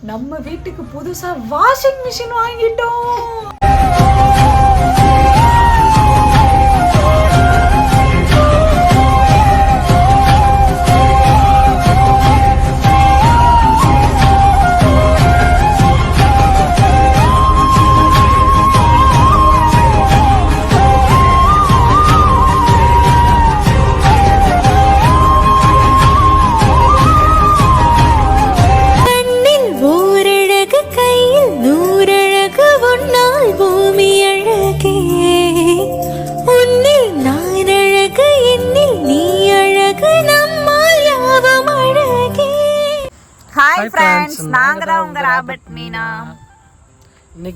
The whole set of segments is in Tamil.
நம்ம வீட்டுக்கு புதுசா வாஷிங் மிஷின் வாங்கிட்டோம்.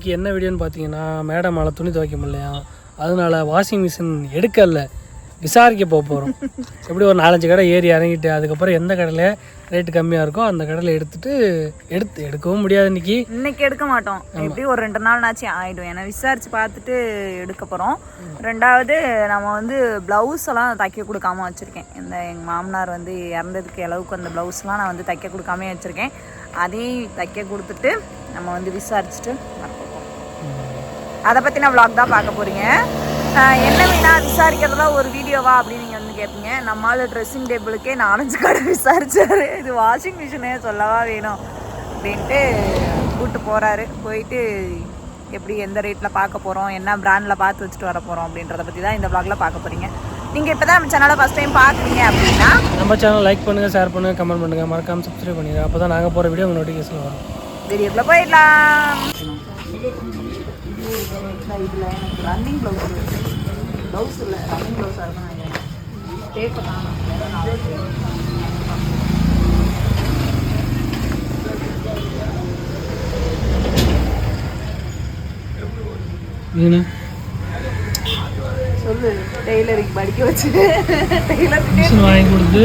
இன்னைக்கு என்ன வீடியோன்னு பார்த்தீங்கன்னா மேடம் மேலே துணி துவைக்க முடியலையா? அதனால வாஷிங் மிஷின் எடுக்கல. விசாரிக்க போக போகிறோம் எப்படி ஒரு நாலஞ்சு கடை ஏறி இறங்கிட்டு அதுக்கப்புறம் எந்த கடையில் ரேட்டு கம்மியாக இருக்கோ அந்த கடையில் எடுத்துட்டு எடுத்து எடுக்கவும் முடியாது இன்னைக்கு. இன்னைக்கு எடுக்க மாட்டோம். எப்படி ஒரு ரெண்டு நாள் நாச்சு ஆயிடும். ஏன்னா விசாரிச்சு பார்த்துட்டு எடுக்க போறோம். ரெண்டாவது நம்ம வந்து பிளவுஸ் எல்லாம் தைக்க கொடுக்காம வச்சிருக்கேன். இந்த எங்க மாமனார் வந்து இறந்ததுக்கு அளவுக்கு அந்த பிளவுஸ்லாம் நான் வந்து தைக்க கொடுக்காம வச்சிருக்கேன். அதையும் தைக்க கொடுத்துட்டு நம்ம வந்து விசாரிச்சுட்டு அதை பற்றின vlog தான் பார்க்க போறீங்க. ஆஹ் என்ன வேணா விசாரிக்கிறதுல ஒரு வீடியோவா அப்படின்னு நீங்கள் வந்து கேட்பீங்க நம்மளால ட்ரெஸ்ஸிங் டேபிளுக்கே நாலஞ்சு கடை விசாரிச்சாரு. இது வாஷிங் மிஷினே சொல்லவா வேணும் அப்படின்ட்டு கூப்பிட்டு போகிறாரு போயிட்டு எப்படி எந்த ரேட்டில் பார்க்க போகிறோம் என்ன பிராண்டில் பார்த்து வச்சுட்டு வர போகிறோம் அப்படின்றத பற்றி தான் இந்த vlogல பார்க்க போகிறீங்க நீங்கள் இப்போ தான் நம்ம சேனலை ஃபஸ்ட் டைம் பார்க்குறீங்க அப்படின்னா நம்ம சேனல் லைக் பண்ணுங்கள் ஷேர் பண்ணுங்கள் கமெண்ட் பண்ணுங்கள் மறக்காமல் சப்ஸ்கிரைப் பண்ணிடுங்க. அப்போ தான் நாங்கள் போகிற வீடியோ உங்கள் நோட்டிஃபிகேஷன் வரும். வீடியோக்குள்ளே போயிடலாம். இதில் எனக்கு ரன்னிங் ப்ளவுஸ் ப்ளவுஸ் இல்லை ரன்னிங் ப்ளவுஸாக இருக்கும் ஏன்னா சொல்லு டெய்லரிங் படிக்க வச்சு. டெய்லர் மிஷின் வாங்கி கொடுத்து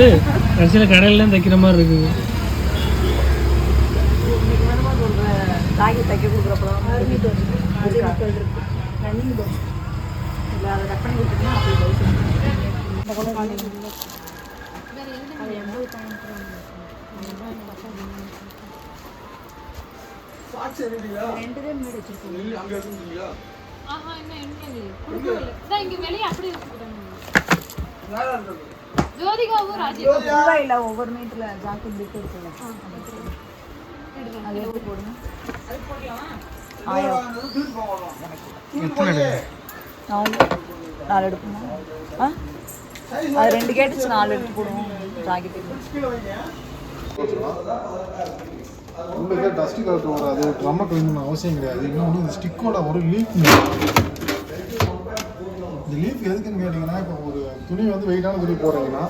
கடைசியில் கடையிலாம் தைக்கிற மாதிரி இருக்குது. ராகி தைக்க கொடுக்குறப்பலாம் ரன்னிங் இல்லை அதை கட் பண்ணி கொடுத்தீங்கன்னா அப்படி ப்ளவுஸ் ஜோதிகாவும் ராஜி. ரூபாயில் ஒவ்வொரு மீட்டரில் ஜாக்கெட் பிட் இருக்குல்ல அது போடுங்க. ஆயிரம் எத்தனை எடுக்கு? நாலு நாலு எடுப்போமா ஆ அது ரெண்டு கேட்டுச்சு நாலு எடுத்து போடுவோம் ஜாக்கெட் உங்களுக்கு டஸ்ட் கலெக்டர் வராது. ட்ரம்மை க்ளீன் பண்ண அவசியம் கிடையாது. இன்னொன்று இந்த ஸ்டிக்கோட ஒரு லீஃப் இந்த லீஃப் எதுக்குன்னு கேட்டிங்கன்னா இப்போ ஒரு துணி வந்து வெயிட்டான துணி போடுறீங்கன்னா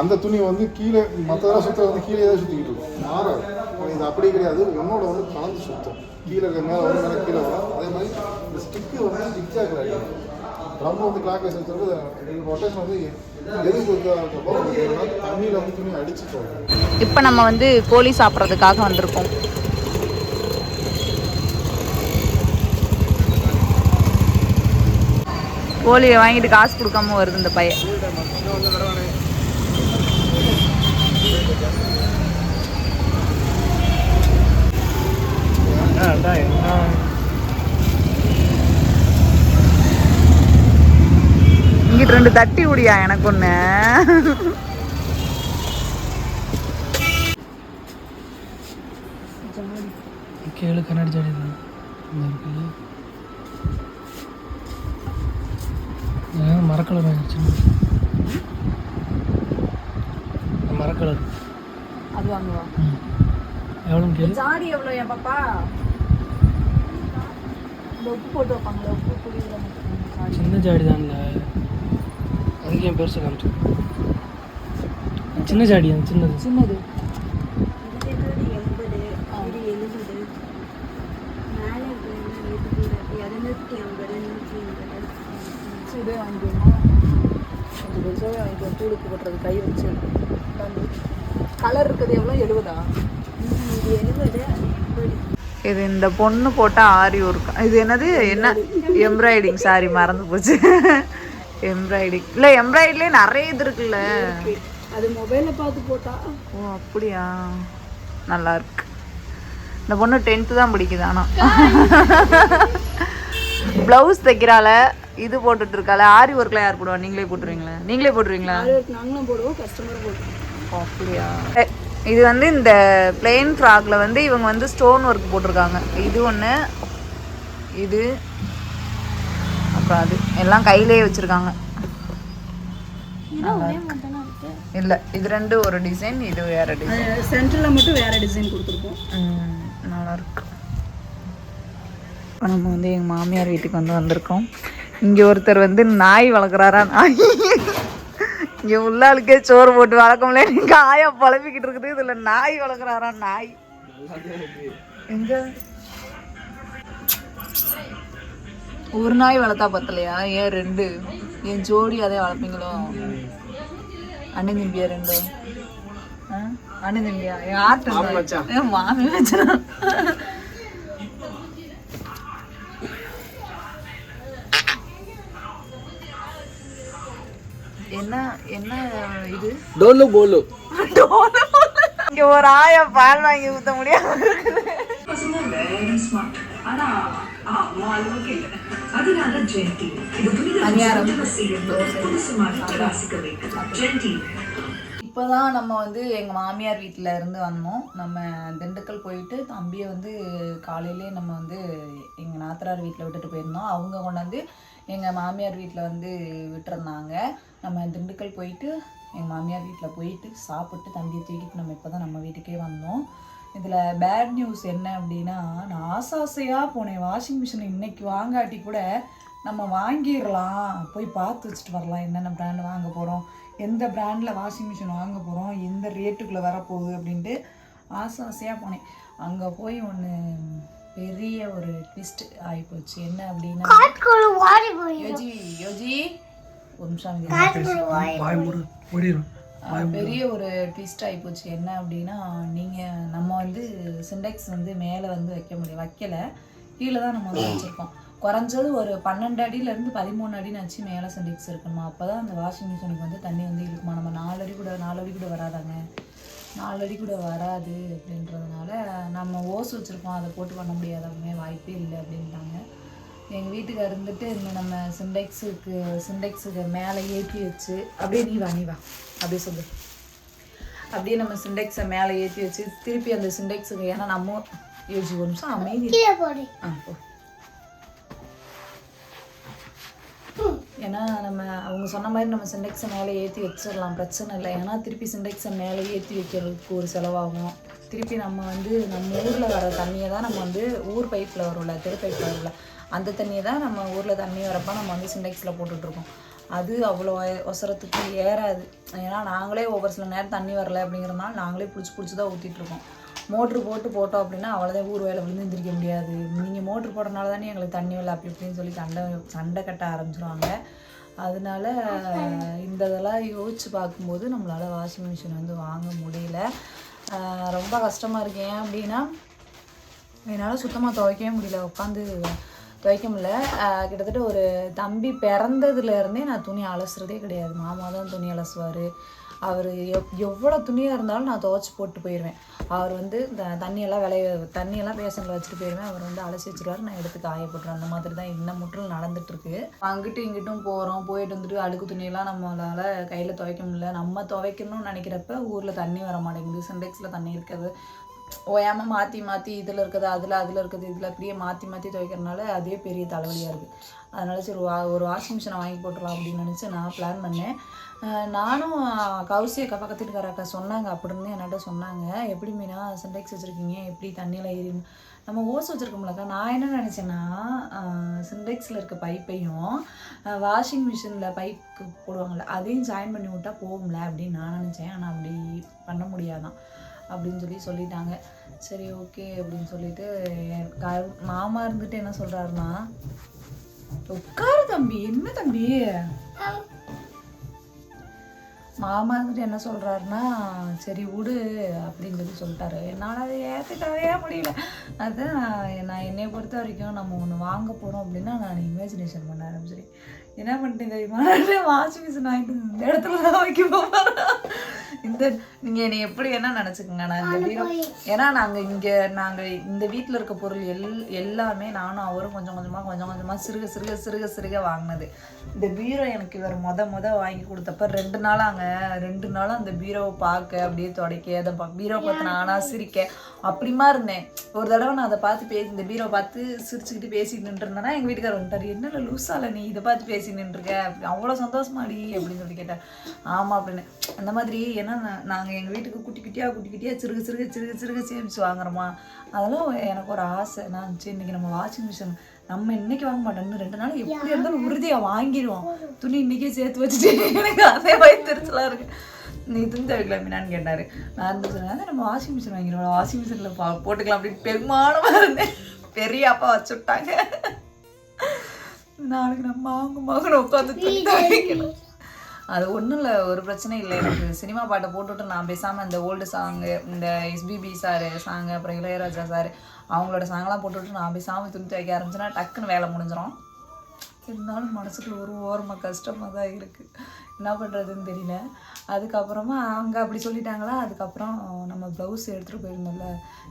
அந்த துணி வந்து கீழே மற்றதெல்லாம் சுத்த வந்து கீழே தான் சுற்றிக்கிட்டு இருக்கும். மாறாது. இது அப்படி கிடையாது. ஒன்னோட வந்து கலந்து சுத்தம். கீழே இருக்க மேலே வந்து மேலே கீழே வரும். அதே மாதிரி இந்த ஸ்டிக்கு வந்து ஜிக்ஜாக் அடிக்கும் ட்ரம் வந்து கிளாக் வைஸ் வச்சுருக்கு ரொட்டேஷன் வந்து எதுக்கு தண்ணியில் வந்து துணி அடிச்சு போகும். இப்போ நம்ம வந்து கோழி சாப்பிட்றதுக்காக வந்திருக்கோம். கோழியை வாங்கிட்டு காசு கொடுக்காம வருது இந்த பையன். ஆ, அதான் என்ன இங்கிட்டு ரெண்டு தட்டி விடியா எனக்கு ஒன்று கேளு கண்ணாடி ஜாடி இருக்குல்ல மரக்கலர் ஆயிடுச்சு மரக்கலர். அது வாங்குவா? எவ்வளோ கேளு. ஜாடி எவ்வளோ என் பாப்பா? இந்த உப்பு போட்டு வைப்பாங்களே உப்பு புளி ஜாடி சின்ன ஜாடி தான்ல அதுக்கு என் பெருசு காமிச்சு சின்ன ஜாடி அந்த சின்னது. சின்னது. இதே வாங்கிக்கோமா கொஞ்சம் பெருசாகவே வாங்கிக்கோ தூளுக்கு கட்டுறது கை வச்சு கலர் இருக்குது எவ்வளோ? எழுபதா? இது இந்த பொண்ணு போட்டால் ஆரி ஒர்க். இது என்னது? என்ன? எம்ப்ராய்டிங் சாரி மறந்து போச்சு. எம்ப்ராய்டிங் இல்லை எம்ப்ராய்டிலே நிறைய இது இருக்குல்ல. அது மொபைல்ல பார்த்து போட்டா. ஓ அப்படியா? நல்லா இருக்கு. இந்த பொண்ணு டென்த்து தான் படிக்குது ஆனால் ப்ளவுஸ் தைக்கிறாள இது போட்டுட்டு இருக்காள. ஆரி ஒர்க்ல யார் போடுவா? நீங்களே போட்டுருவீங்களா? நீங்களே போட்டுருவீங்களா? நாங்களும் போடுவோம் கஸ்டமரும் போடுவோம் அப்படியா? இது வந்து இந்த பிளெயின் ஃப்ராக்ல வந்து இவங்க வந்து ஸ்டோன் ஒர்க் போட்டிருக்காங்க. இது ஒன்று இது அப்புறம் அது. எல்லாம் கையிலேயே வச்சிருக்காங்க. இல்லை இது ரெண்டு ஒரு டிசைன் இது வேற டிசைன் சென்டரில் மட்டும் வேற டிசைன் கொடுத்துருக்கோம். நல்லா இருக்கு. இப்போ நம்ம வந்து எங்கள் மாமியார் வீட்டுக்கு வந்து வந்திருக்கோம். இங்கே ஒருத்தர் வந்து நாய் வளர்க்குறாரா? நாய் இங்கே உள்ள ஆளுக்கே சோறு போட்டு வளர்க்க முடியல காயா பழப்பிக்கிட்டு இருக்குது. இதில் நாய் வளர்க்குறாரா நாய்? எங்க? ஒரு நாய் வளர்த்தா பத்தலையா? ஏன் ரெண்டு? என் ஜோடி அதே வளர்ப்பீங்களோ? அண்ணன் தம்பியா ரெண்டு? அண்ணன் தம்பியா? என் ஆட்டு மாமி வச்சா என்ன என்ன இது? டோலு போலு. இங்க ஒரு ஆயா பால் வாங்கி ஊத்த முடியாம இருக்குது. இப்போதான் நம்ம வந்து எங்கள் மாமியார் வீட்டில் இருந்து வந்தோம். நம்ம திண்டுக்கல் போயிட்டு தம்பியை வந்து காலையிலே நம்ம வந்து எங்கள் நாத்தனார் வீட்டில் விட்டுட்டு போயிருந்தோம். அவங்க கொண்டாந்து எங்கள் மாமியார் வீட்டில் வந்து விட்டுருந்தாங்க. நம்ம திண்டுக்கல் போயிட்டு எங்கள் மாமியார் வீட்டில் போயிட்டு சாப்பிட்டு தம்பியை தூக்கிட்டு நம்ம இப்போ தான் நம்ம வீட்டுக்கே வந்தோம். இதில் பேட் நியூஸ் என்ன அப்படின்னா நான் ஆசை ஆசையாக போனேன். வாஷிங் மிஷின் இன்னைக்கு வாங்காட்டி கூட நம்ம வாங்கிடலாம். போய் பார்த்து வச்சுட்டு வரலாம். என்னென்ன பிராண்ட் வாங்க போகிறோம் எந்த பிராண்டில் வாஷிங் மிஷின் வாங்க போகிறோம் எந்த ரேட்டுக்குள்ளே வரப்போகுது அப்படின்ட்டு ஆசை ஆசையாக போனேன். அங்கே போய் ஒன்று பெரிய ஒரு ட்விஸ்ட் ஆகிப்போச்சு என்ன அப்படின்னா யோஜி யோஜி. ஒரு நிமிஷம் பெரிய ஒரு ட்விஸ்ட் ஆகிப்போச்சு என்ன அப்படின்னா நீங்கள் நம்ம வந்து சிண்டெக்ஸ் வந்து மேலே வந்து வைக்க முடியும் வைக்கல. கீழே தான் நம்ம வந்து வச்சுருக்கோம். குறைஞ்சது ஒரு பன்னெண்டு அடியிலேருந்து பதிமூணு அடினாச்சு மேலே சிண்டெக்ஸ் இருக்கணுமா? அப்போ தான் அந்த வாஷிங் மிஷினுக்கு வந்து தண்ணி வந்து இருக்குமா நம்ம நாலு அடி கூட நாலு அடி கூட வராதாங்க. நாலு அடி கூட வராது அப்படின்றதுனால நம்ம ஓஸ் வச்சுருக்கோம் அதை போட்டு பண்ண முடியாது அப்படிமே வாய்ப்பே இல்லை அப்படின்ட்டாங்க. எங்கள் வீட்டுக்கு இருந்துட்டு இந்த நம்ம சிண்டெக்ஸுக்கு சிண்டெக்ஸுக்கு மேலே ஏற்றி வச்சு அப்படியே நீ வா நீ வா அப்படியே சொல்லு. அப்படியே நம்ம சிண்டெக்ஸை மேலே ஏற்றி வச்சு திருப்பி அந்த சிண்டெக்ஸுக்கு ஏன்னா நம்ம யோசி ஒரு நிமிஷம் அமைதி ஆ போ. ஏன்னா நம்ம அவங்க சொன்ன மாதிரி நம்ம சிண்டெக்ஸை மேலே ஏற்றி வச்சிடலாம். பிரச்சனை இல்லை. ஏன்னா திருப்பி சிண்டெக்ஸை மேலே ஏற்றி வைக்கிறதுக்கு ஒரு செலவாகும். திருப்பி நம்ம வந்து நம்ம ஊரில் வர தண்ணியை தான் நம்ம வந்து ஊர் பைப்பில் வரும்ல தெரு பைப்பில் வரும்ல அந்த தண்ணியை தான் நம்ம ஊரில் தண்ணி வரப்போ நம்ம வந்து சிண்டெக்ஸில் போட்டுட்ருக்கோம். அது அவ்வளோ ஒசரத்துக்கு ஏறாது. ஏன்னா நாங்களே ஒவ்வொரு சில நேரம் தண்ணி வரல அப்படிங்கிறதுனால நாங்களே பிடிச்சி பிடிச்சி தான் ஊற்றிட்டுருக்கோம் மோட்ரு போட்டு போட்டோம் அப்படின்னா அவ்வளோதான் ஊர் வேலை விழுந்து எந்திரிக்க முடியாது. நீங்கள் மோட்ரு போடுறனால தானே எங்களுக்கு தண்ணி வரல அப்படி இப்படின்னு சொல்லி சண்டை சண்டை கட்ட ஆரம்பிச்சிருவாங்க. அதனால இந்த இதெல்லாம் யோசிச்சு பார்க்கும்போது நம்மளால் வாஷிங் மிஷின் வந்து வாங்க முடியல. ரொம்ப கஷ்டமாக இருக்கேன் அப்படின்னா என்னால் சுத்தமாக துவைக்கவே முடியல உட்காந்து துவைக்க முடியல. கிட்டத்தட்ட ஒரு தம்பி பிறந்ததுலேருந்தே நான் துணி அலசுறதே கிடையாது. மாமா தான் துணி அலசுவார். அவர் எவ் எவ்வளோ துணியாக இருந்தாலும் நான் துவைச்சி போட்டு போயிடுவேன் அவர் வந்து இந்த தண்ணியெல்லாம் விளைய தண்ணியெல்லாம் பேசனில் வச்சுட்டு போயிடுவேன் அவர் வந்து அலசி வச்சிருவாரு. நான் எடுத்து காய போட்டுருவேன். அந்த மாதிரி தான் இன்னும் முற்றிலும் நடந்துட்டுருக்கு. அங்கிட்டும் இங்கிட்டும் போகிறோம் போயிட்டு வந்துட்டு அழுக்கு துணியெல்லாம் நம்மளால் கையில் துவைக்க முடியல. நம்ம துவைக்கணும்னு நினைக்கிறப்ப ஊரில் தண்ணி வர மாட்டேங்குது. சிண்டெக்ஸில் தண்ணி இருக்காது. ஓயாமல் மாற்றி மாற்றி இதில் இருக்குது அதில் அதில் இருக்குது. இதில் அப்படியே மாற்றி மாற்றி துவைக்கிறனால அதே பெரிய தலைவலியாக இருக்குது அதனால் சரி வா ஒரு வாஷிங் மிஷினை வாங்கி போட்டுடலாம் அப்படின்னு நினச்சி நான் பிளான் பண்ணேன். நானும் கௌசி அக்கா பக்கத்து வீட்டுக்கார அக்கா சொன்னாங்க அப்படின்னு என்கிட்ட சொன்னாங்க. எப்படி மீனா சின்டெக்ஸ் வச்சுருக்கீங்க? எப்படி தண்ணியில் ஏறி நம்ம ஓஸ் வச்சுருக்கோம்லக்கா நான் என்ன நினச்சேன்னா சின்டெக்ஸில் இருக்க பைப்பையும் வாஷிங் மிஷினில் பைப்புக்கு போடுவாங்கள்ல அதையும் ஜாயின் பண்ணி விட்டா போகும்ல அப்படின்னு நான் நினச்சேன். ஆனால் அப்படி பண்ண முடியாதான் அப்படின்னு சொல்லி சொல்லிட்டாங்க. சரி ஓகே அப்படின்னு சொல்லிட்டு க- மாமா இருந்துட்டு என்ன சொல்கிறாருன்னா உட்காரு தம்பி என்ன தம்பி? மாமா இருந்துட்டு என்ன சொல்றாருன்னா சரி விடு அப்படின்னு சொல்லி சொல்லிட்டாரு. என்னால் அதை ஏற்றுக்கவே முடியல. அது நான் நான் பொறுத்த வரைக்கும் நம்ம ஒன்று வாங்க போகிறோம் அப்படின்னா நான் இமேஜினேஷன் பண்ண ஆரம்பிச்சிருக்கேன் என்ன பண்ணிட்டேன் தெரியுமா வாஷிங் மிஷின் வாங்கிட்டு இந்த இடத்துல தான் வைக்க போகிறேன் இந்த நீங்கள் என்னை எப்படி என்ன நினச்சிக்கோங்க. நான் இந்த பீரோ ஏன்னா நாங்கள் இங்கே நாங்கள் இந்த வீட்டில் இருக்க பொருள் எல் எல்லாமே நானும் அவரும் கொஞ்சம் கொஞ்சமாக கொஞ்சம் கொஞ்சமாக சிறுக சிறுக சிறுக சிறுக வாங்கினது. இந்த பீரோ எனக்கு இவர் மொத மொத வாங்கி கொடுத்தப்ப ரெண்டு நாளாங்க ரெண்டு நாளும் அந்த பீரோவை பார்க்க அப்படியே துடைக்க அதை பா பீரோ பார்த்து நானாக சிரிக்க. அப்படிமா இருந்தேன். ஒரு தடவை நான் அதை பார்த்து பேசி இந்த பீரோ பார்த்து சிரிச்சுக்கிட்டு பேசிட்டு நின்றுருந்தேன்னா எங்கள் வீட்டுக்காரர் வந்துட்டார் என்னல லூஸால நீ இதை பார்த்து பேசி நின்றுருக்க. அப்படி அவ்வளோ சந்தோஷமாடி அப்படின்னு சொல்லி கேட்டார் ஆமாம் அப்படின்னு. அந்த மாதிரி ஏன்னா நாங்கள் எங்கள் வீட்டுக்கு குட்டி குட்டியாக குட்டி குட்டியாக சிறுக சிறுக சிறுக சிறுக சேமிச்சு வாங்குறோமா? அதெல்லாம் எனக்கு ஒரு ஆசை. நான் சரி இன்னைக்கு நம்ம வாஷிங் மிஷின் நம்ம இன்னைக்கு வாங்க மாட்டோம் ரெண்டு நாள் எப்படி இருந்தாலும் உறுதியாக வாங்கிடுவோம். துணி இன்னைக்கே சேர்த்து வச்சுட்டு எனக்கு அதே வயிற்றுச்சலாக இருக்கு. நீ துணி துவைக்கல மீனான்னு கேட்டார். நான் வந்து சொன்னேன் "அதான் நம்ம வாஷிங் மிஷின் வாங்கிடுவோம் வாஷிங் மிஷினில் பா போட்டுக்கலாம் அப்படின்னு பெருமானமாக இருந்தேன். பெரிய அப்பா வச்சு விட்டாங்க. நாளைக்கு நம்ம வாங்க மகனை உட்காந்து அது ஒன்றும் இல்லை ஒரு பிரச்சனை இல்லை. எனக்கு சினிமா பாட்டை போட்டுவிட்டு நான் பேசாமல் இந்த ஓல்டு சாங்கு இந்த எஸ்பிபி சார் சாங்கு அப்புறம் இளையராஜா சார் அவங்களோட சாங்கெல்லாம் போட்டுவிட்டு நான் பேசாமல் துணி துவைக்க ஆரம்பிச்சேன்னா டக்குன்னு வேலை முடிஞ்சிடும் இருந்தாலும் மனசுக்குள்ள ஒரு ஓரமாக கஷ்டமாக தான் இருக்குது என்ன பண்ணுறதுன்னு தெரியல. அதுக்கப்புறமா அங்கே அப்படி சொல்லிட்டாங்களா? அதுக்கப்புறம் நம்ம ப்ளவுஸ் எடுத்துகிட்டு போயிருந்தோம்ல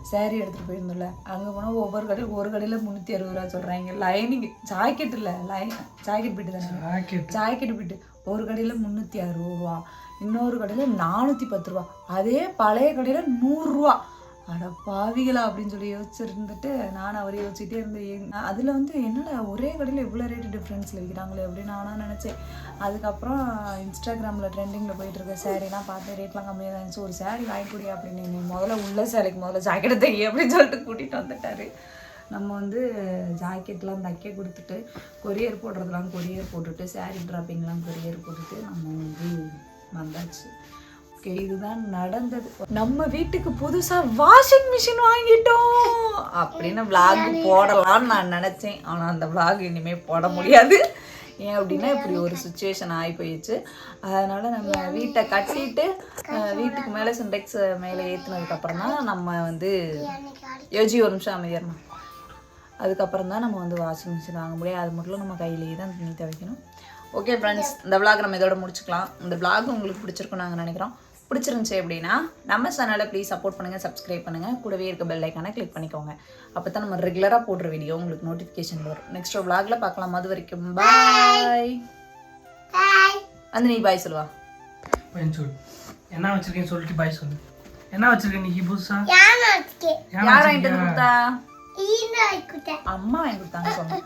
saree எடுத்துகிட்டு போயிருந்தோம்ல அங்கே போனால் ஒவ்வொரு கடையில் ஒரு கடையில் முந்நூற்றி அறுபது ரூபா சொல்கிறாங்க லைனிங் ஜாக்கெட் இல்லை லைன் ஜாக்கெட் பிட்டு தானே? Jacket bit. ஒரு கடையில் முந்நூற்றி அறுபது ரூபா இன்னொரு கடையில் நானூற்றி பத்து ரூபா. அதே பழைய கடையில் நூறுரூவா அட பாவிகளா அப்படின்னு சொல்லி யோசிச்சிருந்துட்டு நான் அவரை யோசிச்சுட்டே இருந்தேன். அதில் வந்து என்னடா ஒரே கடையில் இவ்வளோ ரேட்டு டிஃப்ரென்ஸில் விற்கிறாங்களே அப்படின்னு நானும் நினச்சேன். அதுக்கப்புறம் இன்ஸ்டாகிராமில் ட்ரெண்டிங்கில் போயிட்டு இருக்க சாரீலாம் பார்த்து ரேட்லாம் கம்மியாக தான் இருந்துச்சு. ஒரு சேரீ வாங்கி அப்படின்னு முதல்ல உள்ள சேலைக்கு முதல்ல ஜாக்கெட்டை தைய அப்படின்னு சொல்லிட்டு கூட்டிகிட்டு வந்துட்டாரு. நம்ம வந்து ஜாக்கெட்லாம் தைக்க கொடுத்துட்டு கொரியர் போடுறதுலாம் கொரியர் போட்டுட்டு saree ட்ராப்பிங்லாம் கொரியர் போட்டுட்டு நம்ம வந்து வந்தாச்சு. ஓகே இதுதான் நடந்தது. நம்ம வீட்டுக்கு புதுசா வாஷிங் மிஷின் வாங்கிட்டோம் அப்படின்னு vlog போடலாம்னு நான் நினைச்சேன். ஆனா அந்த vlog இனிமே போட முடியாது. ஏன் அப்படின்னா இப்படி ஒரு சுச்சுவேஷன் ஆகி போயிடுச்சு. அதனால நம்ம வீட்டை கட்டிட்டு வீட்டுக்கு மேலே சிண்டெக்ஸ் மேலே ஏற்றுனதுக்கப்புறம் தான் நம்ம வந்து யோஜி ஒரு நிமிஷம் அமைதியறணும் அதுக்கப்புறம் தான் நம்ம வந்து வாஷிங் மிஷின் வாங்க முடியும். அது மட்டும் நம்ம கையிலேயே தான் துணி துவைக்கணும். ஓகே ஃப்ரெண்ட்ஸ் இந்த vlog நம்ம இதோட முடிச்சுக்கலாம். இந்த vlog உங்களுக்கு பிடிச்சிருக்கும் நாங்கள் நினைக்கிறோம். பிடிச்சிருந்துச்சி அப்படின்னா நம்ம சேனலை ப்ளீஸ் சப்போர்ட் பண்ணுங்கள் சப்ஸ்கிரைப் பண்ணுங்கள் கூடவே இருக்க பெல் ஐக்கானை கிளிக் பண்ணிக்கோங்க. அப்போ தான் நம்ம ரெகுலராக போடுற வீடியோ உங்களுக்கு நோட்டிஃபிகேஷன் வரும். நெக்ஸ்ட் vlogல பார்க்கலாம். அது வரைக்கும் பாய் வந்து நீ பாய் சொல்லுவா. சொல்லு. என்ன வச்சிருக்கேன்னு சொல்லிட்டு பாய் சொல்லு. என்ன வச்சிருக்க நீ புதுசா? யார் வாங்கிட்டு கொடுத்தா? அம்மா வாங்கி கொடுத்தாங்க சொன்னேன்.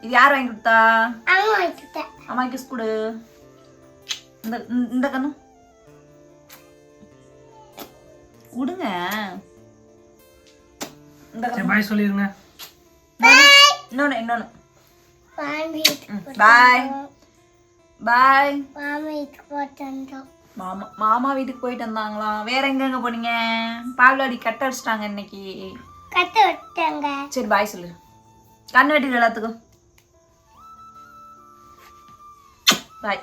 இது யார் வாங்கி கொடுத்தா? அம்மா கிஸ் கொடு. இந்த- இந்த கண்ணு. விடுங்க சரி பாய் சொல்லிருங்க. இன்னொன்று இன்னொன்று பாய் பாய் மாமா மாமா வீட்டுக்கு போயிட்டு வந்தாங்களாம் வேற எங்கெங்க போனீங்க? பால்வாடி கட்ட அடிச்சிட்டாங்க இன்னைக்கு. சரி பாய் சொல்லு. கண்ணு வெட்டிடு எல்லாத்துக்கும். பாய்